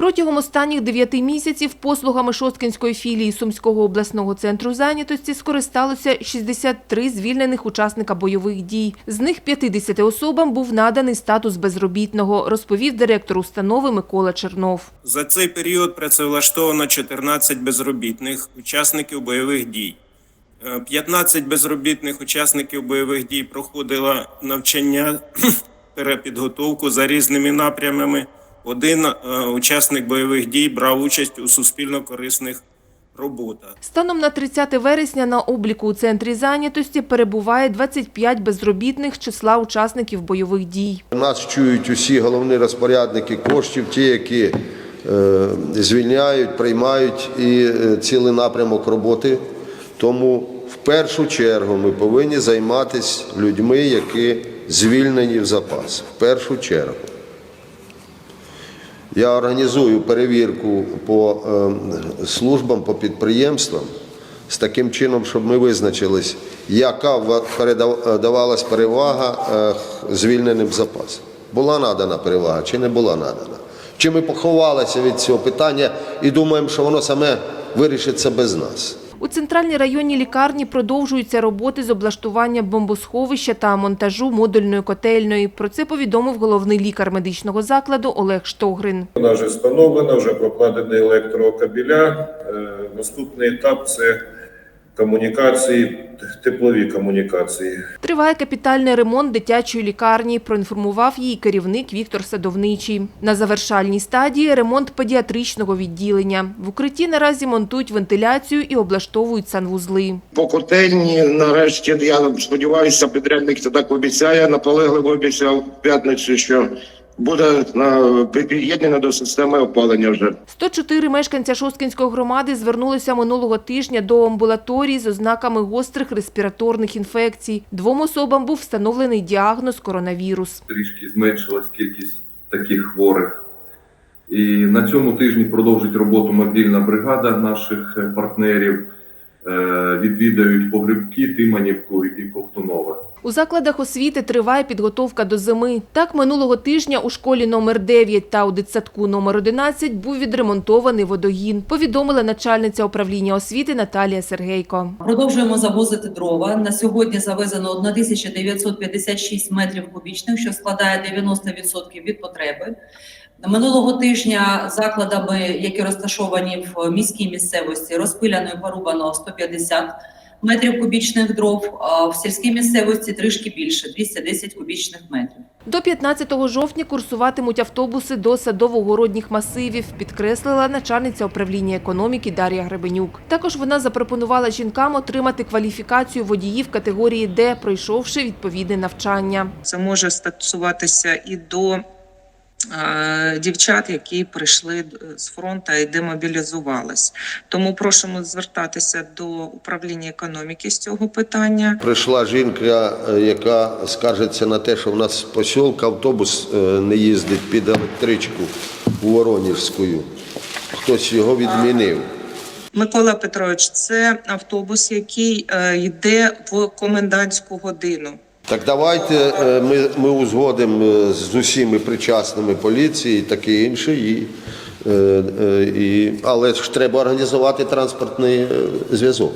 Протягом останніх дев'яти місяців послугами Шосткинської філії Сумського обласного центру зайнятості скористалося 63 звільнених учасника бойових дій. З них 50 особам був наданий статус безробітного, розповів директор установи Микола Чернов. За цей період працевлаштовано 14 безробітних учасників бойових дій. Е, 15 безробітних учасників бойових дій проходило навчання перепідготовку за різними напрямами. Один е, учасник бойових дій брав участь у суспільно корисних роботах. Станом на 30 вересня на обліку у центрі зайнятості перебуває 25 безробітних з числа учасників бойових дій. Нас чують усі головні розпорядники коштів, ті, які е, звільняють, приймають і е, цілий напрямок роботи. Тому в першу чергу ми повинні займатися людьми, які звільнені в запас. В першу чергу. Я організую перевірку по е, службам, по підприємствам з таким чином, щоб ми визначились, яка передавалась передав- е, перевага е, звільненим запасом. Була надана перевага чи не була надана? Чи ми поховалися від цього питання і думаємо, що воно саме вирішиться без нас? У центральній районній лікарні продовжуються роботи з облаштування бомбосховища та монтажу модульної котельної. Про це повідомив головний лікар медичного закладу Олег Штогрин. Вона вже встановлена, вже прокладені електрокабеля. Е, Наступний етап це комунікації, теплові комунікації. Триває капітальний ремонт дитячої лікарні, проінформував її керівник Віктор Садовничий. На завершальній стадії ремонт педіатричного відділення. В укритті наразі монтують вентиляцію і облаштовують санвузли. по котельні. Нарешті я сподіваюся, підрядник це так обіцяє. Наполегливо обіцяв в п'ятницю, що буде на під'єднана до системи опалення вже. 104 мешканця Шосткинської громади звернулися минулого тижня до амбулаторії з ознаками гострих респіраторних інфекцій. Двом особам був встановлений діагноз коронавірус. трішки зменшилась кількість таких хворих. І на цьому тижні продовжить роботу мобільна бригада наших е, партнерів. Е, Відвідають Погребки, Тиманівку і Ковтунове. У закладах освіти триває підготовка до зими. Так, минулого тижня у школі номер 9 та у дитсадку номер 11 був відремонтований водогін, повідомила начальниця управління освіти Наталія Сергейко. Продовжуємо завозити дрова. На сьогодні завезено 1956 метрів кубічних, що складає 90% від потреби. Минулого тижня закладами, які розташовані в міській місцевості, розпиляно і порубано 150 метрів кубічних дров, а в сільській місцевості трішки більше 210 кубічних метрів. До 15 жовтня курсуватимуть автобуси до садово-городніх масивів, підкреслила начальниця управління економіки Дар'я Гребенюк. Також вона запропонувала жінкам отримати кваліфікацію водіїв категорії Д, пройшовши відповідне навчання. Це може стосуватися і до дівчат, які прийшли з фронту і демобілізувались. Тому просимо звертатися до управління економіки з цього питання. Прийшла жінка, е, яка скаржиться на те, що в нас з посілка автобус е, не їздить під електричку у Воронівську. Хтось його відмінив. Микола Петрович, це автобус, який е, йде в комендантську годину. Так давайте е, ми, ми узгодимо е, з усіми причасними поліції таке інше. І, е, і, але ж треба організувати транспортний зв'язок.